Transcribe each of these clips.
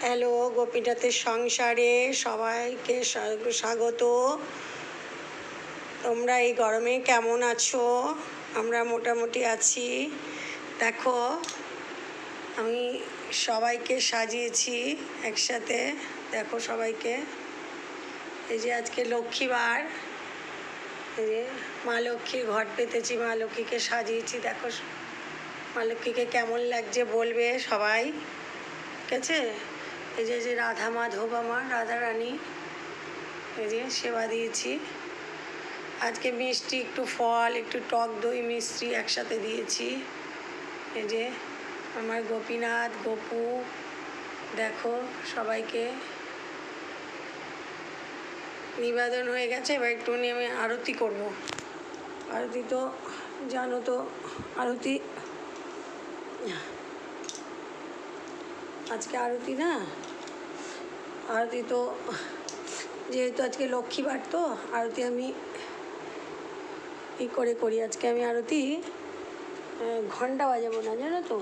Hello, গোপীনাথের সংসারে সবাইকে স্বাগত। তোমরা এই গরমে কেমন আছো? আমরা মোটামুটি আছি। দেখো, আমি সবাইকে সাজিয়েছি একসাথে। দেখো সবাইকে। এই যে আজকে লক্ষ্মীবার। এই যে মা লক্ষ্মীর ঘট পেতেছি, মা লক্ষ্মীকে সাজিয়েছি। দেখো মা লক্ষ্মীকে কেমন লাগছে বলবে সবাই? ঠিক আছে? এই যে যে রাধা মাধব আমার, রাধা রানী। এই যে, সেবা দিয়েছি। আজকে মিষ্টি, একটু ফল, একটু টক দই, মিষ্টি একসাথে দিয়েছি। এই যে, আমার গোপীনাথ, গোপু, দেখো সবাইকে। নিবেদন হয়ে গেছে, এবার একটু আমি আরতি করব। আরতি তো, জানো তো, আরতি। আজকে আরতি না? আরতি তো, যেহেতু আজকে লক্ষ্মী লক্ষ্মীবার তো, আরতি আমি ই করে করি। আজকে আমি আরতি ঘণ্টা বাজাবো না, জানো তো?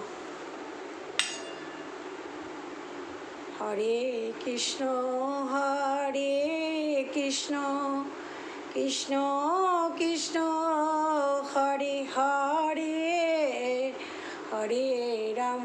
হরে কৃষ্ণ হরে কৃষ্ণ কৃষ্ণ কৃষ্ণ, হরে হরে হরে রাম।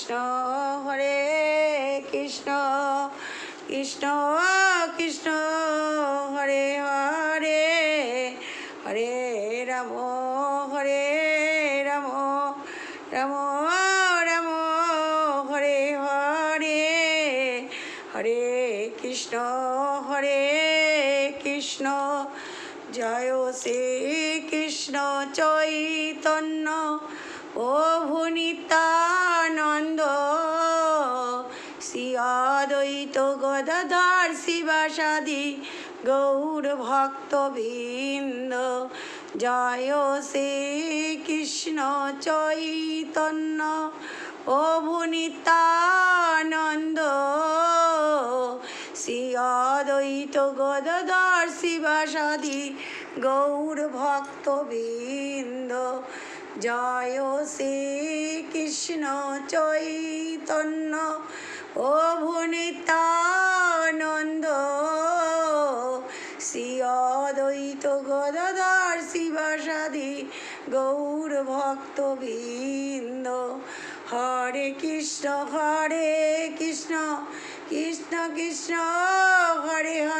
কৃষ্ণ হরে কৃষ্ণ কৃষ্ণ কৃষ্ণ হরে হরে হরে রাম হরে রাম রাম রাম, হরে হরে হরে কৃষ্ণ হরে কৃষ্ণ, জয় শ্রী কৃষ্ণ চৈতন্য ও ভুনিতানন্দ গদাধর শিবাসাদি, গৌর ভক্তবৃন্দ। জয় শ্রী কৃষ্ণ চৈতন্য, প্রভু নিত্যানন্দ। শ্রী অদ্বৈত গদধর শিবাসাদি, গৌর ভক্তবৃন্দ। জয় শ্রী কৃষ্ণ চৈতন্য প্রভু নিত্যানন্দ শ্রী অদ্বৈত গদাধর শিবাসাদি গৌর ভক্তবৃন্দ। হরে কৃষ্ণ হরে কৃষ্ণ কৃষ্ণ কৃষ্ণ, হরে হরে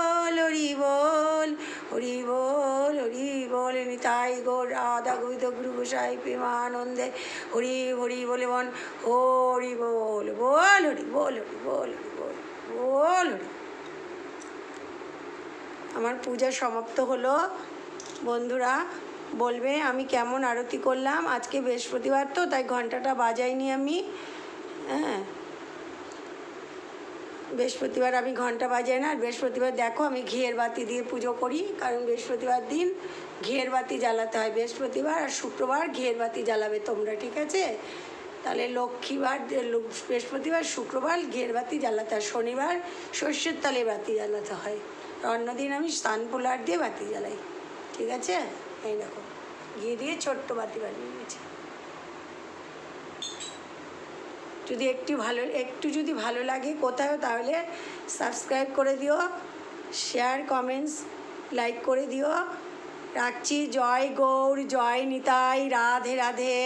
গোসাই প্রেমানন্দে। হরি হরি বলে মন, হরি বল বল, হরি বল হরি বল হরি বল বল, হরি আমার পূজা সমাপ্ত হলো। বন্ধুরা, বলবে, আমি কেমন আরতি করলাম? আজকে বৃহস্পতিবার তো, তাই ঘন্টাটা বাজাইনি আমি। হ্যাঁ। বৃহস্পতিবার আমি ঘণ্টা বাজাই না, আর বৃহস্পতিবার দেখো আমি ঘিয়ের বাতি দিয়ে পুজো করি, কারণ বৃহস্পতিবার দিন ঘিয়ের বাতি জ্বালাতে হয়। বৃহস্পতিবার আর শুক্রবার ঘিয়ের বাতি জ্বালাবে তোমরা, ঠিক আছে? তাহলে লক্ষ্মীবার, বৃহস্পতিবার, শুক্রবার ঘিয়ের বাতি জ্বালাতে হয়, শনিবার শস্যের তালে বাতি জ্বালাতে হয়। আর অন্যদিন আমি স্নান পোলার দিয়ে বাতি জ্বালাই, ঠিক আছে? এই দেখো, ঘি দিয়ে ছোট্ট বাতি বানিয়ে নিয়েছি যদি একটু ভালো, একটু যদি ভালো লাগে কোথাও তাহলে সাবস্ক্রাইব করে দিও শেয়ার কমেন্টস লাইক করে দিও। রাখছি। জয় গৌর, জয় নিতাই, রাধে রাধে।